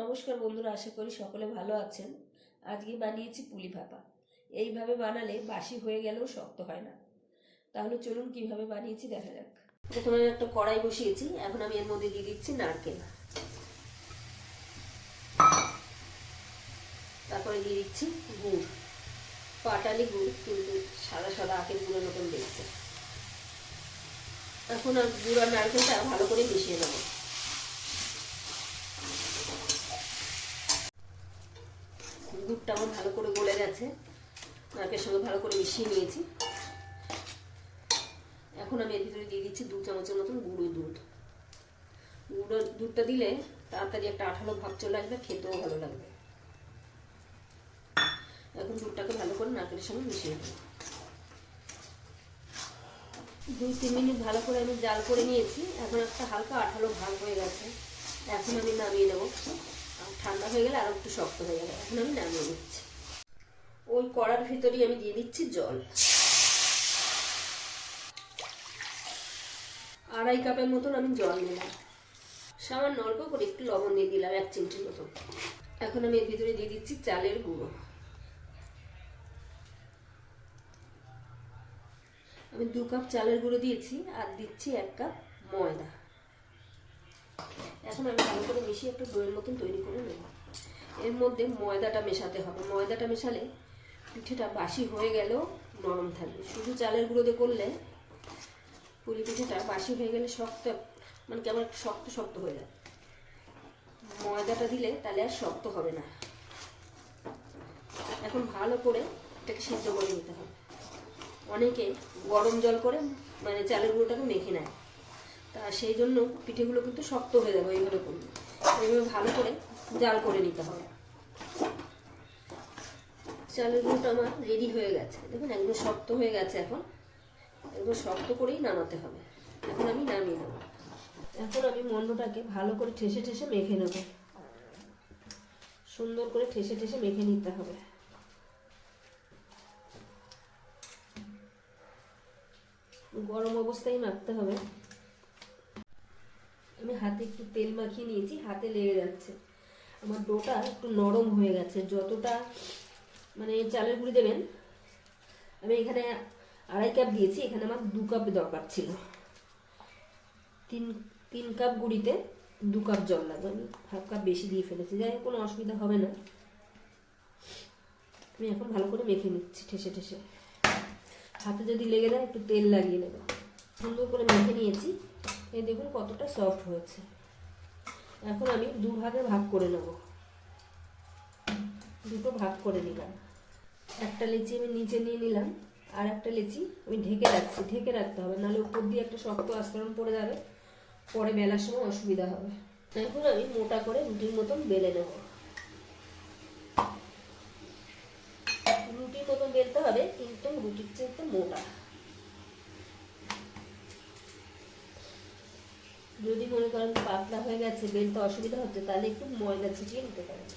নমস্কার বন্ধুরা, আশা করি সকলে ভালো আছেন। আজকে বানিয়েছি পুলি ভাপা। এইভাবে বানালে বাসি হয়ে গেলেও শক্ত হয় না। তাহলে চলুন কীভাবে বানিয়েছি দেখা যাক। প্রথমে একটা কড়াই বসিয়েছি, এখন আমি এর মধ্যে দিয়ে দিচ্ছি নারকেল। তারপরে দিয়ে দিচ্ছি গুড়। পাটালি গুড়, কিন্তু সাদা সাদা আখের গুঁড়োর মতন দেখতে। এখন আর গুড় আর নারকেলটা ভালো করে মিশিয়ে নেব। দুধটা আমার ভালো করে গলে গেছে। নারকের সঙ্গে ভালো করে মিশিয়ে নিয়েছি। এখন আমি এর ভিতরে দিয়ে দিচ্ছি দু চামচের মতন গুঁড়ো দুধ। গুঁড়ো দুধটা দিলে তাড়াতাড়ি একটা আঠালো ভাব চলে আসবে, খেতেও ভালো লাগবে। এখন দুধটাকে ভালো করে নারকেলের সঙ্গে মিশিয়ে দেবো দুই তিন মিনিট ভালো করে আমি জাল করে নিয়েছি। এখন একটা হালকা আঠালো ভাগ হয়ে গেছে। এখন আমি নামিয়ে নেব। ঠান্ডা হয়ে গেলে আরও একটু শক্ত হয়ে গেলে। এখন আমি নামিয়ে দিচ্ছি ওই কড়ার ভিতরেই আমি দিয়ে দিচ্ছি জল। আড়াই কাপের মতন আমি জল নিলাম। সামান্য অল্প করে একটু লবণ দিয়ে দিলাম, এক চিমটির মতন। এখন আমি এর ভিতরে দিয়ে দিচ্ছি চালের গুঁড়ো। আমি দু কাপ চালের গুঁড়ো দিয়েছি আর দিচ্ছি এক কাপ ময়দা। এখন আমি ভালো করে মিশিয়ে একটু দইয়ের মতন তৈরি করে নেব। এর মধ্যে ময়দাটা মেশাতে হবে। ময়দাটা মেশালে পিঠেটা বাসি হয়ে গেলেও নরম থাকবে। শুধু চালের গুঁড়ো দিয়ে করলে পুলি পিঠেটা বাসি হয়ে গেলে শক্ত মানে কেমন শক্ত শক্ত হয়ে যায়। ময়দাটা দিলে তাহলে আর শক্ত হবে না। এখন ভালো করে এটাকে সিদ্ধ করে নিতে হবে। অনেকে গরম জল করে মানে চালের গুঁড়োটাকে মেখে নেয়। তা সেই জন্য পিঠেগুলো কিন্তু শক্ত হয়ে যাবে এইভাবে করলে। এইভাবে ভালো করে জাল করে নিতে হবে। চালের গুঁড়োটা আমার রেডি হয়ে গেছে। দেখুন, একদম শক্ত হয়ে গেছে এখন। একদম শক্ত করেই নামাতে হবে। এখন আমি নামিয়ে নেব। এখন আমি মন্ডটাকে ভালো করে ঠেসে ঠেসে মেখে নেব। সুন্দর করে ঠেসে ঠেসে মেখে নিতে হবে। গরম অবস্থায় মাখতে হবে। আমি হাতে একটু তেল মাখিয়ে নিয়েছি, হাতে লেগে যাচ্ছে। আমার ডোটা একটু নরম হয়ে গেছে, যতটা মানে চালের গুঁড়ি দেবেন, আমি এখানে আড়াই কাপ দিয়েছি, এখানে আমার দু কাপ দরকার ছিল। তিন তিন কাপ গুঁড়িতে দু কাপ জল লাগবে, আমি হাফ কাপ বেশি দিয়ে ফেলেছি, যাই কোনো অসুবিধা হবে না। আমি এখন ভালো করে মেখে নিচ্ছি, ঠেসে ঠেসে। হাতে যদি লেগে যায়, একটু তেল লাগিয়ে নেব। সুন্দর করে মেখে নিয়েছি। এই দেখুন কতটা সফট হয়েছে। এখন আমি দু ভাগে ভাগ করে নেব। দুটো ভাগ করে নিলাম। একটা লিচি আমি নিচে নিয়ে নিলাম, আর একটা লিচি আমি ঢেকে রাখছি। ঢেকে রাখতে হবে, নাহলে উপর দিয়ে একটা শক্ত আস্তরণ পড়ে যাবে। পরে বেলার সময় অসুবিধা হবে। এখন আমি মোটা করে রুটির মতন বেলে নেব। রুটির মতন বেলতে হবে, কিন্তু রুটির চেয়ে মোটা। যদি মনে করেন পাতলা হয়ে গেছে বেলতে অসুবিধা হচ্ছে, তাহলে একটু ময়দা ছিটিয়ে নিতে পারেন।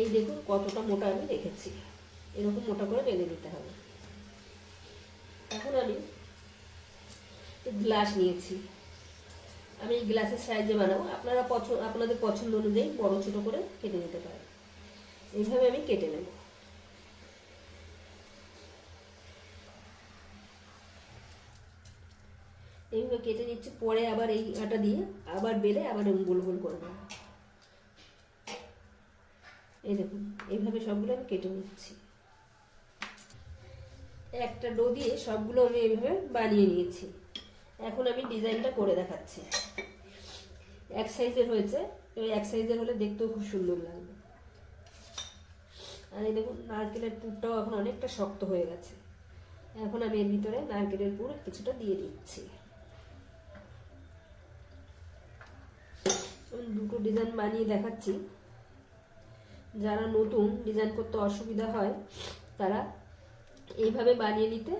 এই দেখুন কতটা মোটা আমি রেখেছি। এরকম মোটা করে বেলে নিতে হবে। এখন আমি গ্লাস নিয়েছি। আমি এই গ্লাসের সাইজে বানাবো। আপনারা পছন্দ আপনাদের পছন্দ অনুযায়ী বড় ছোট করে কেটে নিতে পারেন। এইভাবে আমি কেটে নেব এইভাবে কেটে নিচ্ছি, পরে আবার এই আটা দিয়ে আবার বেলে আবার গোল গোল করে নেব। এই দেখুন, এইভাবে সবগুলো আমি কেটে নিচ্ছি। একটা ডো দিয়ে সবগুলো আমি এইভাবে বানিয়ে নিয়েছি। এখন আমি ডিজাইনটা করে দেখাচ্ছি। এক সাইজের হয়েছে ওই এক সাইজের হলে দেখতেও খুব সুন্দর লাগবে। আর এই দেখুন, নারকেলের পুরটাও এখন অনেকটা শক্ত হয়ে গেছে। এখন আমি এর ভিতরে নারকেলের পুর কিছুটা দিয়ে দিচ্ছি। দুটো ডিজাইন বানিয়ে দেখাচ্ছি। যারা নতুন ডিজাইন করতে অসুবিধা হয়, তারা এইভাবে বানিয়ে নিতে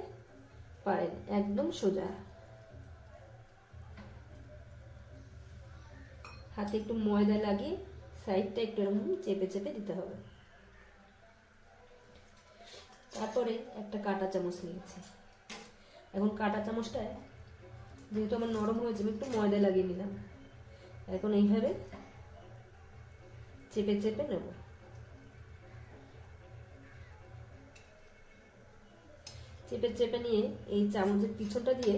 পারেন, একদম সোজা। হাতে একটু ময়দা লাগিয়ে সাইডটা একটু এরকম চেপে চেপে দিতে হবে। তারপরে একটা কাঁটা চামচ নিয়েছি। এখন কাঁটা চামচটায় যেহেতু আমার নরম হয়েছে, আমি একটু ময়দা লাগিয়ে নিলাম। এখন এইভাবে চেপে চেপে নেব। চেপে চেপে নিয়ে এই চামচের পিছনটা দিয়ে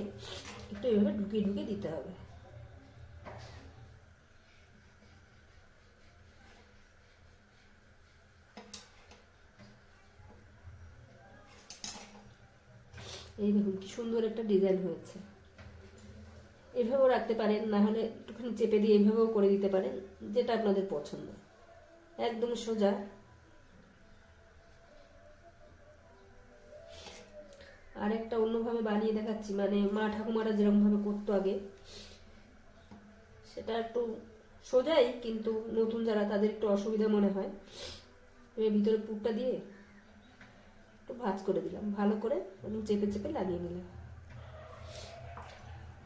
একটু এইভাবে ঢুকিয়ে ঢুকিয়ে দিতে হবে। এই দেখুন কি সুন্দর একটা ডিজাইন হয়েছে। এভাবেও রাখতে পারেন, না হলে একটুখানি চেপে দিয়ে এভাবেও করে দিতে পারেন, যেটা আপনাদের পছন্দ। একদম সোজা। আর একটা অন্যভাবে বানিয়ে দেখাচ্ছি মানে মা ঠাকুমারা যেরকমভাবে করতো আগে, সেটা একটু সোজাই, কিন্তু নতুন যারা, তাদের একটু অসুবিধা মনে হয়। এর ভিতরে পুরটা দিয়ে একটু ভাজ করে দিলাম, ভালো করে চেপে চেপে লাগিয়ে নিলাম।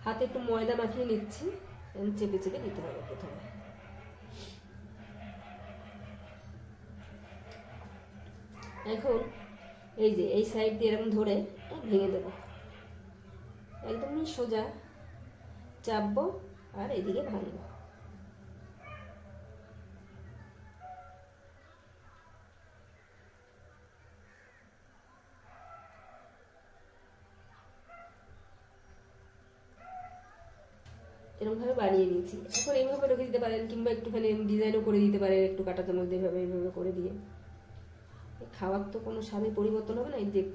হাতে একটু ময়দা মাখিয়ে নিচ্ছি চেপে চেপে দিতে হবে প্রথমে। এখন এই যে, এই সাইড দিয়ে এরকম ধরে ভেঙে দেবো। একদমই সোজা, চাপবো আর এদিকে ভাঙবো। এরকমভাবে বানিয়ে নিয়েছি। এখন এইভাবে রেখে দিতে পারেন কিংবা একটুখানি ডিজাইনও করে দিতে পারেন, একটু কাটা চামচ দিয়ে এইভাবে এইভাবে করে দিয়ে। খাওয়ার তো কোনো স্বাদে পরিবর্তন হবে না, এই দেখ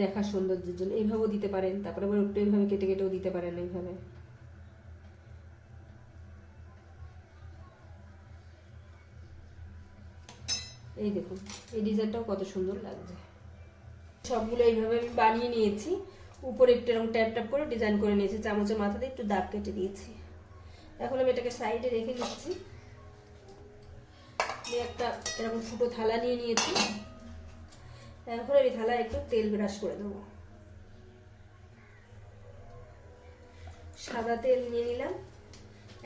দেখার সৌন্দর্যের জন্য। এইভাবেও দিতে পারেন, তারপরে আবার একটু এইভাবে কেটে কেটেও দিতে পারেন এইভাবে। এই দেখুন, এই ডিজাইনটাও কত সুন্দর লাগছে। সবগুলো এইভাবে আমি বানিয়ে নিয়েছি। উপরে একটু এরকম ট্যাপ ট্যাপ করে ডিজাইন করে নিয়েছি। চামচের মাথাতে একটু দাগ কেটে দিয়েছি। এখন আমি এটাকে সাইডে রেখে দিচ্ছি। আমি একটা এরকম ফুটো থালা নিয়ে নিয়েছি। এখন আমি থালায় একটু তেল ব্রাশ করে দেবো। সাদা তেল নিয়ে নিলাম।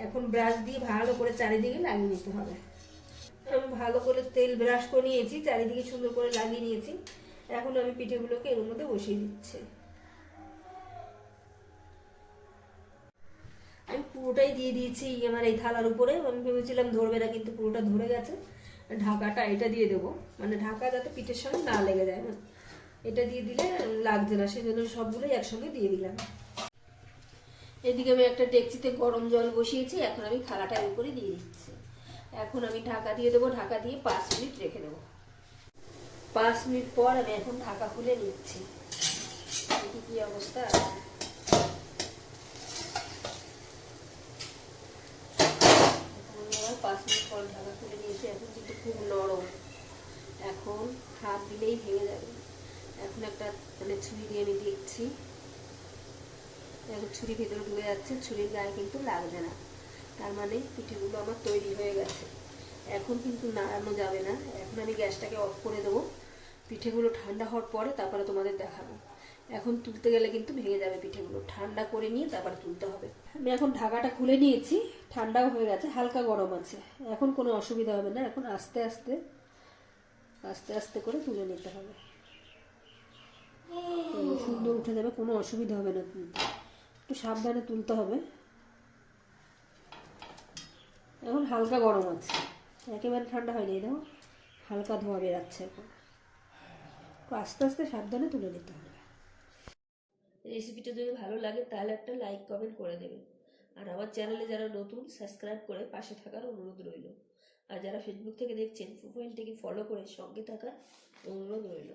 এখন ব্রাশ দিয়ে ভালো করে চারিদিকে লাগিয়ে নিতে হবে। আমি ভালো করে তেল ব্রাশ করে নিয়েছি, চারিদিকে সুন্দর করে লাগিয়ে নিয়েছি। এখন আমি পিঠেগুলোকে এর মধ্যে বসিয়ে দিচ্ছি। পুরোটাই দিয়ে দিয়েছি আমার এই থালার উপরে। আমি ভেবেছিলাম ধরবে না, কিন্তু পুরোটা ধরে গেছে। ঢাকাটা এটা দিয়ে দেবো। মানে ঢাকা যাতে পিঠের সঙ্গে না লেগে যায়। এটা দিয়ে দিলে লাগছে না সেই জন্য সবগুলোই একসঙ্গে দিয়ে দিলাম। এদিকে আমি একটা ডেকচিতে গরম জল বসিয়েছি, এখন আমি থালাটার উপরে দিয়ে দিচ্ছি। এখন আমি ঢাকা দিয়ে দেবো, ঢাকা দিয়ে পাঁচ মিনিট রেখে দেবো। পাঁচ মিনিট পর আমি এখন ঢাকা খুলে নিচ্ছি। কি অবস্থা আছে এখন আবার পাঁচ মিনিট পর ঢাকা খুলে নিয়েছি এখন কিন্তু খুব নরম এখন হাত দিলেই ভেঙে যাবে। এখন একটা মানে ছুরি দিয়ে আমি দেখছি। এখন ছুরি ভেতরে ঢুকে যাচ্ছে, ছুরির গায়ে কিন্তু লাগছে না। তার মানে পিঠেগুলো আমার তৈরি হয়ে গেছে। এখন কিন্তু নাড়ানো যাবে না। এখন আমি গ্যাসটাকে অফ করে দেবো। পিঠেগুলো ঠান্ডা হওয়ার পরে তারপরে তোমাদের দেখাবো। এখন তুলতে গেলে কিন্তু ভেঙে যাবে পিঠেগুলো। ঠান্ডা করে নিয়ে তারপরে তুলতে হবে। আমি এখন ঢাকাটা খুলে নিয়েছি। ঠান্ডাও হয়ে গেছে, হালকা গরম আছে। এখন কোনো অসুবিধা হবে না। এখন আস্তে আস্তে আস্তে আস্তে করে তুলে নিতে হবে। সুন্দর উঠে যাবে, কোনো অসুবিধা হবে না তুলতে একটু সাবধানে তুলতে হবে। এখন হালকা গরম আছে। একেবারে ঠান্ডা হয়নি দেখো। হালকা ধোয়া বেরাচ্ছে এখন। আস্তে আস্তে সাবধানে তুলে নিতে হবে। রেসিপিটা যদি ভালো লাগে, তাহলে একটা লাইক, কমেন্ট করে দেবেন। আর আমার চ্যানেলে যারা নতুন, সাবস্ক্রাইব করে পাশে থাকার অনুরোধ রইল। আর যারা ফেসবুক থেকে দেখছেন প্রোফাইলটিকে ফলো করে সঙ্গে থাকার অনুরোধ রইল।